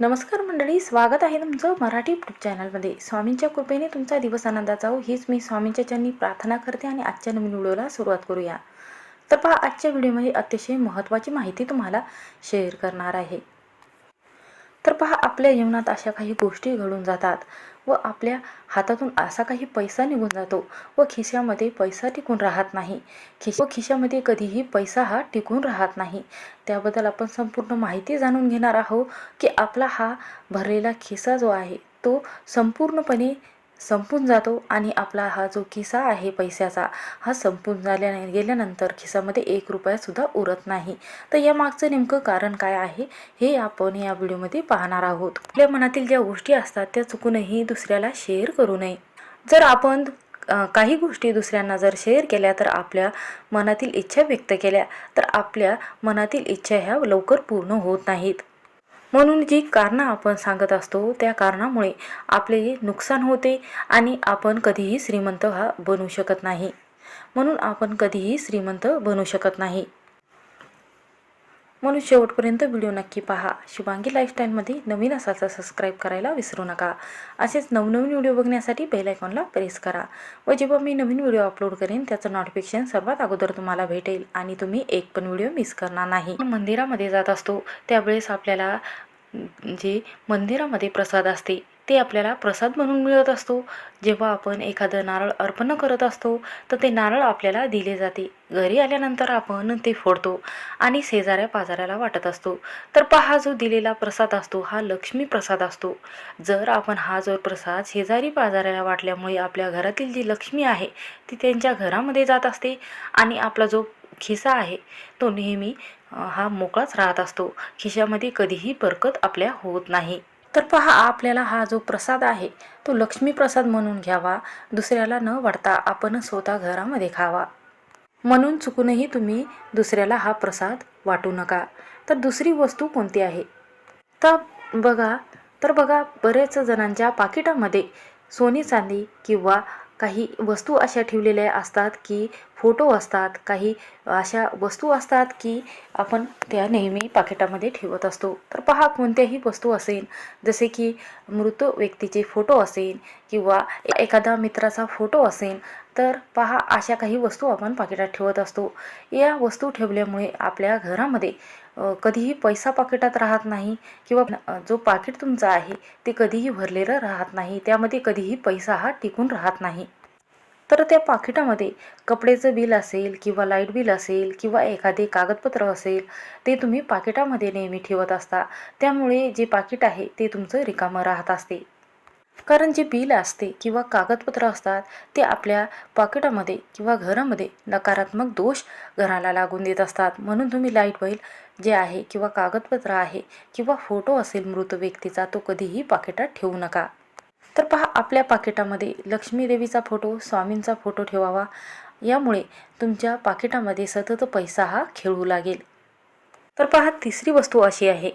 नमस्कार मंडळी स्वागत आहे तुमचं मराठी युट्यूब चॅनलमध्ये स्वामींच्या कृपेने तुमचा दिवस आनंदाचा हो हीच मी स्वामींच्या चरणी प्रार्थना करते आणि आजच्या नवीन व्हिडिओला सुरुवात करूया. तर पहा आजच्या व्हिडिओमध्ये अतिशय महत्त्वाची माहिती तुम्हाला शेअर करणार आहे. तर पहा आपल्या जीवनात अशा काही गोष्टी घडून जातात. व आपल्या हातातून असा काही पैसा निघून जातो व खिशामध्ये पैसा टिकून राहत नाही. खिश व खिशामध्ये कधीही पैसा हा टिकून राहत नाही. त्याबद्दल आपण संपूर्ण माहिती जाणून घेणार आहोत की आपला हा भरलेला खिसा जो आहे तो संपूर्णपणे संपून जातो आणि आपला हा जो खिसा आहे पैशाचा हा संपून झाल्या गेल्यानंतर खिसामध्ये एक रुपयासुद्धा उरत नाही. तर या मागचं नेमकं कारण काय आहे हे आपण या व्हिडिओमध्ये पाहणार आहोत. आपल्या मनातील ज्या गोष्टी असतात त्या चुकूनही दुसऱ्याला शेअर करू नये. जर आपण काही गोष्टी दुसऱ्यांना जर शेअर केल्या तर आपल्या मनातील इच्छा व्यक्त केल्या तर आपल्या मनातील इच्छा ह्या लवकर पूर्ण होत नाहीत. म्हणून जी कारणं आपण सांगत असतो त्या कारणामुळे आपले नुकसान होते आणि आपण कधीही श्रीमंत हा बनू शकत नाही. म्हणून आपण कधीही श्रीमंत बनू शकत नाही. म्हणून शेवटपर्यंत व्हिडिओ नक्की पहा. शुभांगी लाईफस्टाईलमध्ये नवीन असाल तर सबस्क्राईब करायला विसरू नका. असेच नवनवीन व्हिडिओ बघण्यासाठी बेल आयकॉनला प्रेस करा. व जेव्हा मी नवीन व्हिडिओ अपलोड करेन त्याचं नोटिफिकेशन सर्वात अगोदर तुम्हाला भेटेल आणि तुम्ही एक पण व्हिडिओ मिस करणार नाही. मंदिरामध्ये जात असतो त्यावेळेस आपल्याला जे मंदिरामध्ये प्रसाद असते ते आपल्याला प्रसाद म्हणून मिळत असतो. जेव्हा आपण एखादं नारळ अर्पण करत असतो तर ते नारळ आपल्याला दिले जाते. घरी आल्यानंतर आपण ते फोडतो आणि शेजाऱ्या पाजाऱ्याला वाटत असतो. तर पहा जो दिलेला प्रसाद असतो हा लक्ष्मी प्रसाद असतो. जर आपण हा जो प्रसाद शेजारी पाजाऱ्याला वाटल्यामुळे आपल्या घरातील जी लक्ष्मी आहे ती त्यांच्या घरामध्ये जात असते आणि आपला जो खिसा आहे तो नेहमी हा मोकळाच राहत असतो. खिशामध्ये कधीही बरकत आपल्या होत नाही. तर पहा आपल्याला हा जो प्रसाद आहे तो लक्ष्मी प्रसाद म्हणून घ्यावा. दुसऱ्याला न वाटता आपण स्वतः घरामध्ये खावा. म्हणून चुकूनही तुम्ही दुसऱ्याला हा प्रसाद वाटू नका. तर दुसरी वस्तू कोणती आहे? तर बघा तर बघा बरेच जणांच्या पाकिटामध्ये सोने चांदी किंवा काही वस्तू अशा ठेवलेल्या असतात की फोटो असतात काही अशा वस्तू असतात की आपण त्या नेहमी पाकिटामध्ये ठेवत असतो. तर पहा कोणत्याही वस्तू असेल जसे की मृत व्यक्तीचे फोटो असेल किंवा एखादा मित्राचा फोटो असेल तर पहा अशा काही वस्तू आपण पाकिटात ठेवत असतो. या वस्तू ठेवल्यामुळे आपल्या घरामध्ये कधीही पैसा पाकिटात राहत नाही किंवा जो पाकिट तुमचा आहे ते कधीही भरलेलं राहत नाही. त्यामध्ये कधीही पैसा हा टिकून राहत नाही. तर त्या पाकिटामध्ये कपड्याचं बिल असेल किंवा लाइट बिल असेल किंवा एखादे कागदपत्र असेल ते तुम्ही पाकिटामध्ये नेहमी ठेवत असता. त्यामुळे जे पाकिट आहे ते तुमचं रिकामं राहत असते. कारण जे बिल असते किंवा कागदपत्र असतात ते आपल्या पाकिटामध्ये किंवा घरामध्ये नकारात्मक दोष घराला लागून देत असतात. म्हणून तुम्ही लाइट बैल जे आहे किंवा कागदपत्र आहे किंवा फोटो असेल मृत व्यक्तीचा तो कधीही पाकिटात ठेवू नका. तर पहा आपल्या पाकिटामध्ये लक्ष्मीदेवीचा फोटो स्वामींचा फोटो ठेवावा. यामुळे तुमच्या पाकिटामध्ये सतत पैसा हा खेळू लागेल. तर पहा तिसरी वस्तू अशी आहे.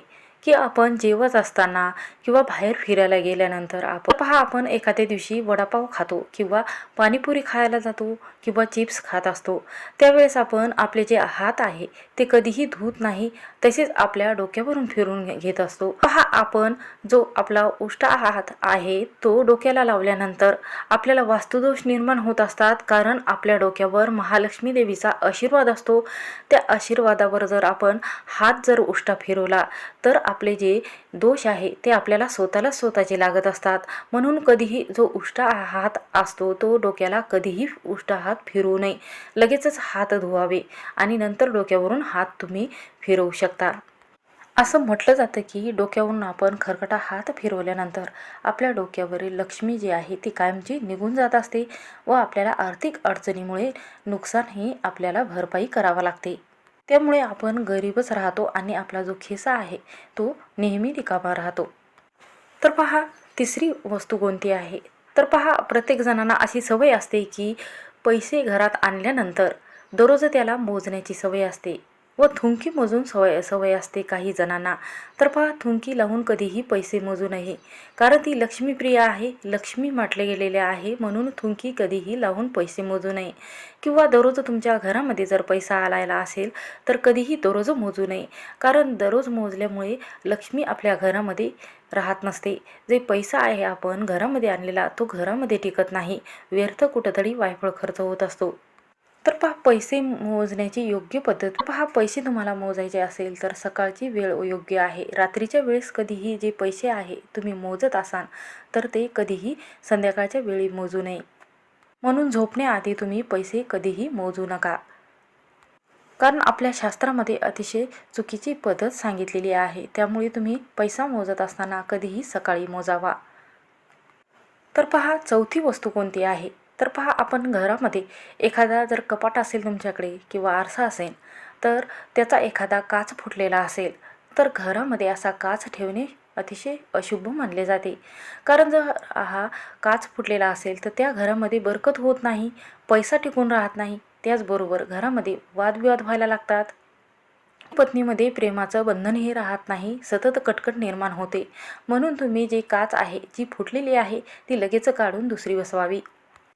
की आपण जेवत असताना किंवा बाहेर फिरायला गेल्यानंतर आपण पहा आपण एखाद्या दिवशी वडापाव खातो किंवा पाणीपुरी खायला जातो किंवा चिप्स खात असतो. त्यावेळेस आपण आपले जे हात आहे ते कधीही धुत नाही तसेच आपल्या डोक्यावरून फिरून घे- घेत असतो. पहा आपण जो आपला उष्टा हात आहे तो डोक्याला लावल्यानंतर आपल्याला वास्तुदोष निर्माण होत असतात कारण आपल्या डोक्यावर महालक्ष्मी देवीचा आशीर्वाद असतो. त्या आशीर्वादावर जर आपण हात जर उष्टा फिरवला तर आपले जे दोष आहे ते आपल्याला स्वतःला स्वतःचे लागत असतात. म्हणून कधीही जो उष्टा हात असतो तो डोक्याला कधीही उष्टा हात फिरवू नये. लगेचच हात धुवावे आणि नंतर डोक्यावरून हात तुम्ही फिरवू शकता. असं म्हटलं जातं की डोक्यावरून आपण खरकटा हात फिरवल्यानंतर आपल्या डोक्यावरील लक्ष्मी जी आहे ती कायमची निघून जात असते व आपल्याला आर्थिक अडचणीमुळे नुकसान ही आपल्याला भरपाई करावा लागते. त्यामुळे आपण गरीबच राहतो आणि आपला जो खिसा आहे तो नेहमी रिकामा राहतो. तर पहा तिसरी वस्तू कोणती आहे? तर पहा प्रत्येक जणांना अशी सवय असते की पैसे घरात आणल्यानंतर दररोज त्याला मोजण्याची सवय असते. व थुंकी मोजून सवय सवय असते काही जणांना. तर पहा थुंकी लावून कधीही पैसे मोजू नये. कारण ती लक्ष्मीप्रिय आहे. लक्ष्मी म्हटले गेलेले आहे म्हणून थुंकी कधीही लावून पैसे मोजू नये. किंवा दररोज तुमच्या घरामध्ये जर पैसा आलायला असेल तर कधीही दररोज मोजू नये. कारण दररोज मोजल्यामुळे लक्ष्मी आपल्या घरामध्ये राहत नसते. जे पैसा आहे आपण घरामध्ये आणलेला तो घरामध्ये टिकत नाही. व्यर्थ कुठंतरी वायफळ खर्च होत असतो. तर पहा पैसे मोजण्याची योग्य पद्धत. पहा पैसे तुम्हाला मोजायचे असेल तर सकाळची वेळ योग्य आहे. रात्रीच्या वेळेस कधीही जे पैसे आहे तुम्ही मोजत असाल तर ते कधीही संध्याकाळच्या वेळी मोजू नये. म्हणून झोपण्याआधी तुम्ही पैसे कधीही मोजू नका. कारण आपल्या शास्त्रामध्ये अतिशय चुकीची पद्धत सांगितलेली आहे. त्यामुळे तुम्ही पैसा मोजत असताना कधीही सकाळी मोजावा. तर पहा चौथी वस्तू कोणती आहे? तर पहा आपण घरामध्ये एखादा जर कपाट असेल तुमच्याकडे किंवा आरसा असेल तर त्याचा एखादा काच फुटलेला असेल तर घरामध्ये असा काच ठेवणे अतिशय अशुभ मानले जाते. कारण जर हा काच फुटलेला असेल तर त्या घरामध्ये बरकत होत नाही पैसा टिकून राहत नाही त्याचबरोबर घरामध्ये वादविवाद व्हायला लागतात. पत्नीमध्ये प्रेमाचं बंधनही राहत नाही सतत कटकट निर्माण होते. म्हणून तुम्ही जे काच आहे जी फुटलेली आहे ती लगेच काढून दुसरी बसवावी.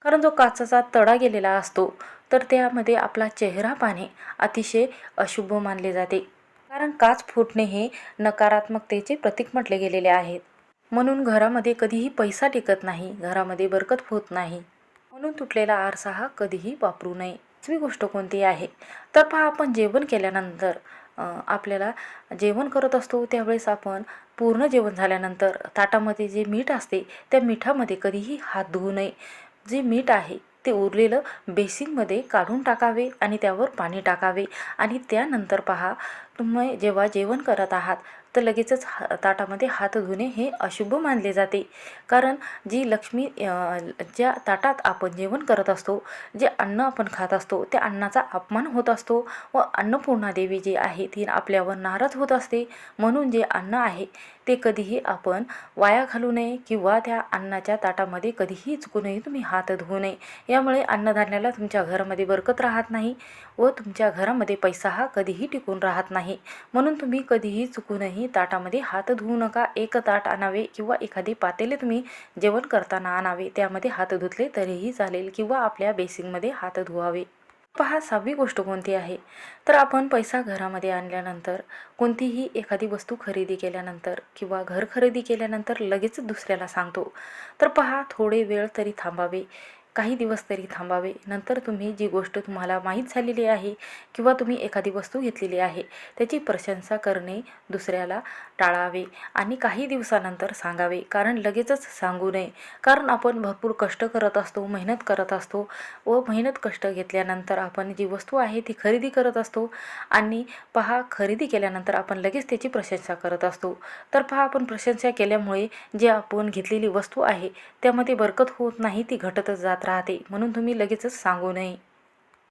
कारण जो काचाचा तडा गेलेला असतो. तर त्यामध्ये आपला चेहरा पाहणे अतिशय अशुभ मानले जाते. कारण काच फुटणे हे नकारात्मकतेचे प्रतीक म्हटले गेलेले आहेत. म्हणून घरामध्ये कधीही पैसा टिकत नाही घरामध्ये बरकत होत नाही. म्हणून तुटलेला आरसा हा कधीही वापरू नये. दुसरी गोष्ट कोणती आहे? तर पहा आपण जेवण केल्यानंतर आपल्याला जेवण करत असतो त्यावेळेस आपण पूर्ण जेवण झाल्यानंतर ताटामध्ये जे मीठ असते त्या मिठामध्ये कधीही हात धुवू नये. जे मीठ आहे ते उरलेलं बेसिनमध्ये काढून टाकावे आणि त्यावर पाणी टाकावे. आणि त्यानंतर पहा तुम्ही जेव्हा जेवण करत आहात तर लगेचच हा ताटामध्ये हात धुणे हे अशुभ मानले जाते. कारण जी लक्ष्मी ज्या ताटात आपण जेवण करत असतो जे अन्न आपण खात असतो त्या अन्नाचा अपमान होत असतो व अन्नपूर्णा देवी जी आहे ती आपल्यावर नाराज होत असते. म्हणून जे अन्न आहे ते कधीही आपण वाया घालू नये किंवा त्या अन्नाच्या ताटामध्ये कधीही चुकूनही तुम्ही हात धुवू नये. यामुळे अन्नधान्याला तुमच्या घरामध्ये बरकत राहत नाही व तुमच्या घरामध्ये पैसा हा कधीही टिकून राहत नाही. म्हणून तुम्ही कधीही चुकूनही ताटामध्ये हात धुवू नका. एक ताट आणावे किंवा एखादी पातेले तुम्ही जेवण करताना आणावे. त्यामध्ये हात धुतले तरीही चालेल किंवा आपल्या बेसिंगमध्ये हात धुवावे. पहा सहावी गोष्ट कोणती आहे? तर आपण पैसा घरामध्ये आणल्यानंतर कोणतीही एखादी वस्तू खरेदी केल्यानंतर किंवा घर खरेदी केल्यानंतर लगेच दुसऱ्याला सांगतो. तर पहा थोडे वेळ तरी थांबावे. काही दिवस तरी थांबावे. नंतर तुम्ही जी गोष्ट तुम्हाला माहीत झालेली आहे किंवा तुम्ही एखादी वस्तू घेतलेली आहे त्याची प्रशंसा करणे दुसऱ्याला टाळावे आणि काही दिवसानंतर सांगावे. कारण लगेचच सांगू नये. कारण आपण भरपूर कष्ट करत असतो मेहनत करत असतो व मेहनत कष्ट घेतल्यानंतर आपण जी वस्तू आहे ती खरेदी करत असतो आणि पहा खरेदी केल्यानंतर आपण लगेच त्याची प्रशंसा करत असतो. तर पहा आपण प्रशंसा केल्यामुळे जे आपण घेतलेली वस्तू आहे त्यामध्ये बरकत होत नाही ती घटतच जात. राहते. म्हणून तुम्ही लगेचच सांगू नये.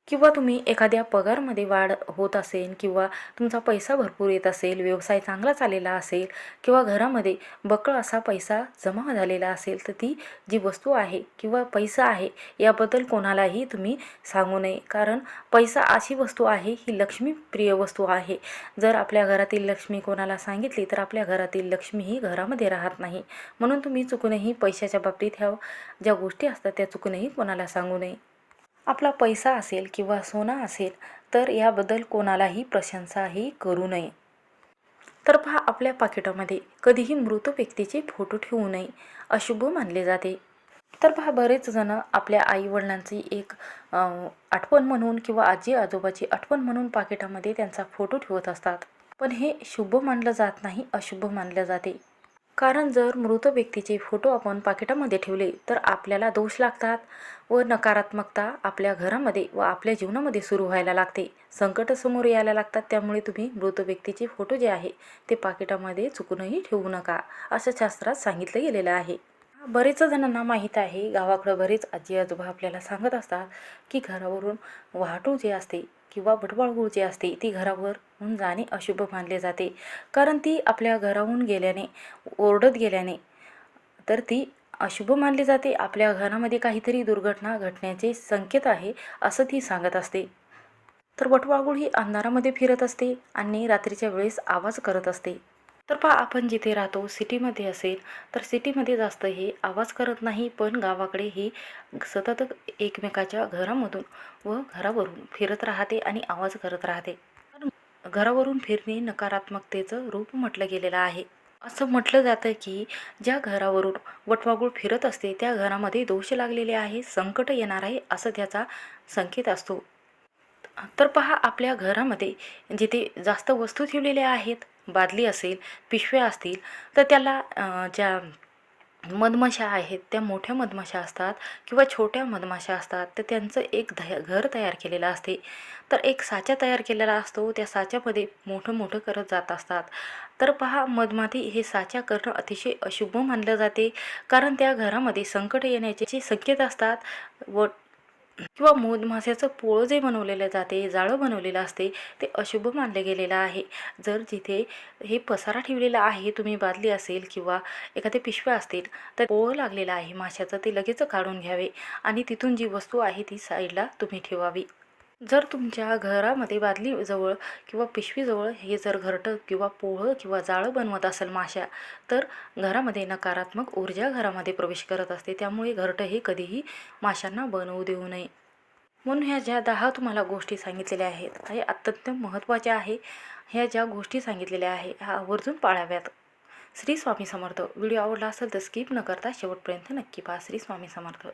किंवा तुम्ही एखाद्या पगारमध्ये वाढ होत असेल किंवा तुमचा पैसा भरपूर येत असेल व्यवसाय चांगला चाललेला असेल किंवा घरामध्ये बकळ असा पैसा जमा झालेला असेल तर ती जी वस्तू आहे किंवा पैसा आहे याबद्दल कोणालाही तुम्ही सांगू नये. कारण पैसा अशी वस्तू आहे ही लक्ष्मी प्रिय वस्तू आहे. जर आपल्या घरातील लक्ष्मी कोणाला सांगितली तर आपल्या घरातील लक्ष्मी ही घरामध्ये राहत नाही. म्हणून तुम्ही चुकूनही पैशाच्या बाबतीत ह्या ज्या गोष्टी असतात त्या चुकूनही कोणाला सांगू नये. आपला पैसा असेल किंवा सोना असेल तर याबद्दल कोणालाही प्रशंसाही करू नये. तर पहा आपल्या पाकिटामध्ये कधीही मृत व्यक्तीचे फोटो ठेवू नये अशुभ मानले जाते. तर पहा बरेच जण आपल्या आईवडिलांची एक आठवण म्हणून किंवा आजी आजोबाची आठवण म्हणून पाकिटामध्ये त्यांचा फोटो ठेवत असतात. पण हे शुभ मानलं जात नाही अशुभ मानलं जाते. कारण जर मृत व्यक्तीचे फोटो आपण पाकिटामध्ये ठेवले तर आपल्याला दोष लागतात व नकारात्मकता आपल्या घरामध्ये व आपल्या जीवनामध्ये सुरू व्हायला लागते. संकट समोर यायला लागतात त्यामुळे तुम्ही मृत व्यक्तीचे फोटो जे आहे ते पाकिटामध्ये चुकूनही ठेवू नका असं शास्त्रात सांगितलं गेलेलं आहे. बरेच जणांना माहीत आहे गावाकडं बरेच आजी आजोबा आपल्याला सांगत असतात की घरावरून वाहतूक जे असते किंवा बटवाळगूळ जी असते ती घरावरून जाणे अशुभ मानले जाते. कारण ती आपल्या घराहून गेल्याने ओरडत गेल्याने तर ती अशुभ मानली जाते. आपल्या घरामध्ये काहीतरी दुर्घटना घटण्याचे संकेत आहे असं ती सांगत असते. तर वटवाघूळ ही अंधारामध्ये फिरत असते आणि रात्रीच्या वेळेस आवाज करत असते. तर पहा आपण जिथे राहतो सिटीमध्ये असेल तर सिटीमध्ये जास्त हे आवाज करत नाही पण गावाकडे ही सतत एकमेकाच्या घरामधून व घरावरून फिरत राहते आणि आवाज करत राहते. पण घरावरून फिरणे नकारात्मकतेचं रूप म्हटलं गेलेलं आहे. असं म्हटलं जातं की ज्या घरावरून वटवागुळ फिरत असते त्या घरामध्ये दोष लागलेले आहे संकट येणार आहे असं त्याचा संकेत असतो. तर पहा आपल्या घरामध्ये जिथे जास्त वस्तू ठेवलेल्या आहेत बादली असेल पिशव्या असतील तर त्याला ज्या मधमाशा आहेत त्या मोठ्या मधमाशा असतात किंवा छोट्या मधमाशा असतात तर त्यांचं एक ध घर तयार केलेलं असते. तर एक साचा तयार केलेला असतो त्या साच्यामध्ये मोठं मोठं करत जात असतात. तर पहा मधमाती हे साचा करणं अतिशय अशुभ मानलं जाते कारण त्या घरामध्ये संकट येण्याचे जे संकेत असतात व किंवा मधमाशाचं पोळं जे बनवलेलं जाते जाळं बनवलेलं असते ते अशुभ मानलं गेलेलं आहे. जर जिथे हे पसारा ठेवलेला आहे तुम्ही बादली असेल किंवा एखादे पिशव्या असतील तर पोळं लागलेलं आहे. माशाचं ते लगेच काढून घ्यावे आणि तिथून जी वस्तू आहे ती साईडला तुम्ही ठेवावी. जर तुमच्या घरामध्ये बादलीजवळ किंवा पिशवीजवळ हे जर घरटं किंवा पोळं किंवा जाळं बनवत असेल माशा तर घरामध्ये नकारात्मक ऊर्जा घरामध्ये प्रवेश करत असते. त्यामुळे घरटं हे कधीही माशांना बनवू देऊ नये. म्हणून ह्या ज्या दहा तुम्हाला गोष्टी सांगितलेल्या आहेत हे अत्यंत महत्त्वाच्या आहे. ह्या ज्या गोष्टी सांगितलेल्या आहे ह्या आवर्जून पाळाव्यात. श्री स्वामी समर्थ. व्हिडिओ आवडला असेल तर स्किप न करता शेवटपर्यंत नक्की पहा. श्री स्वामी समर्थ.